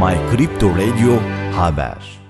My Crypto Radio Haber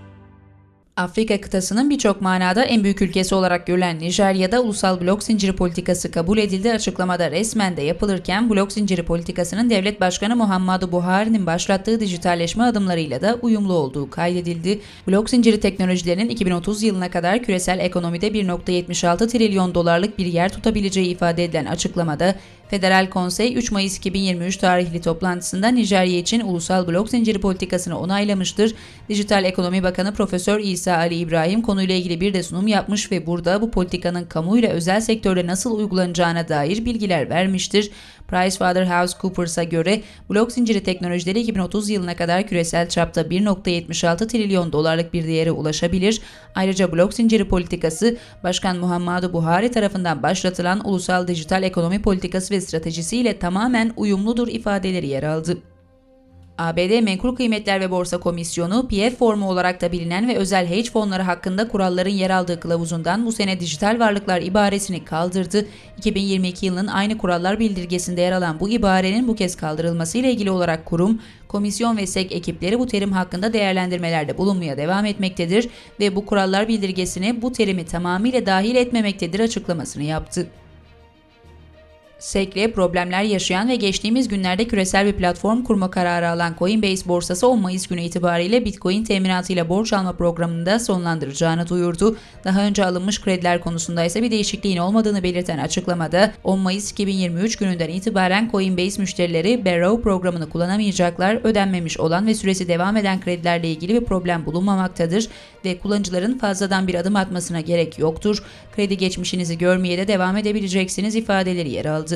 Afrika kıtasının birçok manada en büyük ülkesi olarak görülen Nijerya'da ulusal blok zinciri politikası kabul edildi. Açıklamada resmen de yapılırken blok zinciri politikasının devlet başkanı Muhammadu Buhari'nin başlattığı dijitalleşme adımlarıyla da uyumlu olduğu kaydedildi. Blok zinciri teknolojilerinin 2030 yılına kadar küresel ekonomide 1.76 trilyon dolarlık bir yer tutabileceği ifade edilen açıklamada Federal Konsey 3 Mayıs 2023 tarihli toplantısında Nijerya için ulusal blok zinciri politikasını onaylamıştır. Dijital Ekonomi Bakanı Profesör İsa Ali İbrahim konuyla ilgili bir de sunum yapmış ve burada bu politikanın kamuyla özel sektörde nasıl uygulanacağına dair bilgiler vermiştir. PricewaterhouseCoopers'a göre blok zinciri teknolojileri 2030 yılına kadar küresel çapta 1.76 trilyon dolarlık bir değere ulaşabilir. Ayrıca blok zinciri politikası Başkan Muhammadu Buhari tarafından başlatılan ulusal dijital ekonomi politikası ve stratejisiyle tamamen uyumludur ifadeleri yer aldı. ABD Menkul Kıymetler ve Borsa Komisyonu, PF formu olarak da bilinen ve özel hedge fonları hakkında kuralların yer aldığı kılavuzundan bu sene dijital varlıklar ibaresini kaldırdı. 2022 yılının aynı kurallar bildirgesinde yer alan bu ibarenin bu kez kaldırılmasıyla ilgili olarak kurum, komisyon ve SEC ekipleri bu terim hakkında değerlendirmelerde bulunmaya devam etmektedir ve bu kurallar bildirgesine bu terimi tamamıyla dahil etmemektedir açıklamasını yaptı. SEC'le problemler yaşayan ve geçtiğimiz günlerde küresel bir platform kurma kararı alan Coinbase borsası 10 Mayıs günü itibariyle Bitcoin teminatıyla borç alma programını da sonlandıracağını duyurdu. Daha önce alınmış krediler konusunda ise bir değişikliğin olmadığını belirten açıklamada 10 Mayıs 2023 gününden itibaren Coinbase müşterileri Barrow programını kullanamayacaklar, ödenmemiş olan ve süresi devam eden kredilerle ilgili bir problem bulunmamaktadır ve kullanıcıların fazladan bir adım atmasına gerek yoktur. Kredi geçmişinizi görmeye de devam edebileceksiniz ifadeleri yer aldı.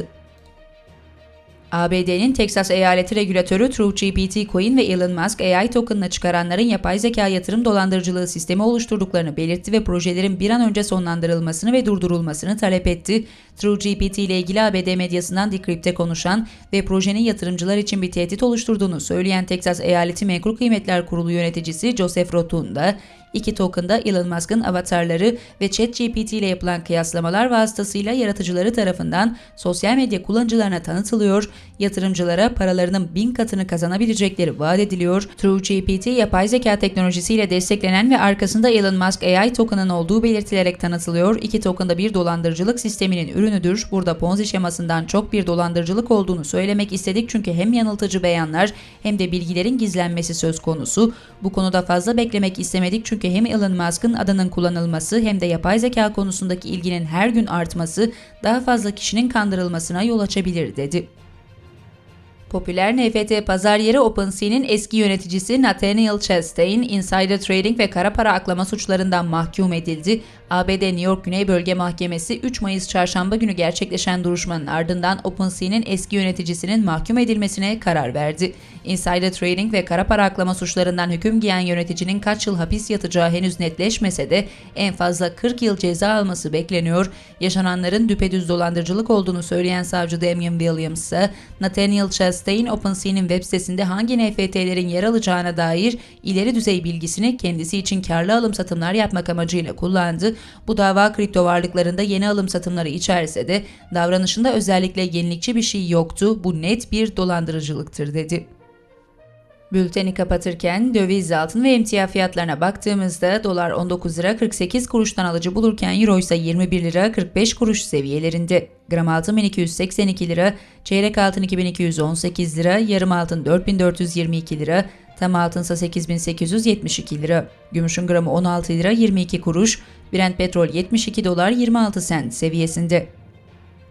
ABD'nin Teksas eyaleti regülatörü TrueGPT Coin ve Elon Musk AI token'ını çıkaranların yapay zeka yatırım dolandırıcılığı sistemi oluşturduklarını belirtti ve projelerin bir an önce sonlandırılmasını ve durdurulmasını talep etti. TrueGPT ile ilgili ABD medyasından Decrypt'te konuşan ve projenin yatırımcılar için bir tehdit oluşturduğunu söyleyen Teksas Eyaleti Menkul Kıymetler Kurulu yöneticisi Joseph Rotunda, İki token'da Elon Musk'ın avatarları ve ChatGPT ile yapılan kıyaslamalar vasıtasıyla yaratıcıları tarafından sosyal medya kullanıcılarına tanıtılıyor, yatırımcılara paralarının bin katını kazanabilecekleri vaat ediliyor. TrueGPT yapay zeka teknolojisiyle desteklenen ve arkasında Elon Musk AI token'ın olduğu belirtilerek tanıtılıyor. İki token da bir dolandırıcılık sisteminin ürünüdür. Burada Ponzi şemasından çok bir dolandırıcılık olduğunu söylemek istedik çünkü hem yanıltıcı beyanlar hem de bilgilerin gizlenmesi söz konusu. Bu konuda fazla beklemek istemedik çünkü hem Elon Musk'ın adının kullanılması hem de yapay zeka konusundaki ilginin her gün artması daha fazla kişinin kandırılmasına yol açabilir dedi. Popüler NFT pazar yeri OpenSea'nin eski yöneticisi Nathaniel Chastain, insider trading ve kara para aklama suçlarından mahkum edildi. ABD New York Güney Bölge Mahkemesi 3 Mayıs çarşamba günü gerçekleşen duruşmanın ardından OpenSea'nin eski yöneticisinin mahkum edilmesine karar verdi. Insider trading ve kara para aklama suçlarından hüküm giyen yöneticinin kaç yıl hapis yatacağı henüz netleşmese de en fazla 40 yıl ceza alması bekleniyor. Yaşananların düpedüz dolandırıcılık olduğunu söyleyen savcı Damian Williams ise Nathaniel Chastain OpenSea'nin web sitesinde hangi NFT'lerin yer alacağına dair ileri düzey bilgisini kendisi için karlı alım satımlar yapmak amacıyla kullandı. Bu dava kripto varlıklarında yeni alım satımları içerse de davranışında özellikle yenilikçi bir şey yoktu. Bu net bir dolandırıcılıktır dedi. Bülteni kapatırken döviz altın ve emtia fiyatlarına baktığımızda dolar 19 lira 48 kuruştan alıcı bulurken euro ise 21 lira 45 kuruş seviyelerinde. Gram altın 1282 lira, çeyrek altın 2218 lira, yarım altın 4422 lira, tam altınsa 8872 lira. Gümüşün gramı 16 lira 22 kuruş, Brent petrol 72 dolar 26 sent seviyesinde.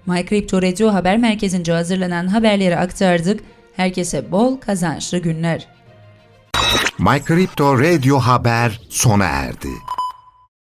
MyCrypto Radio Haber Merkezi'nce hazırlanan haberleri aktardık. Herkese bol kazançlı günler. My Radio Haber sona erdi.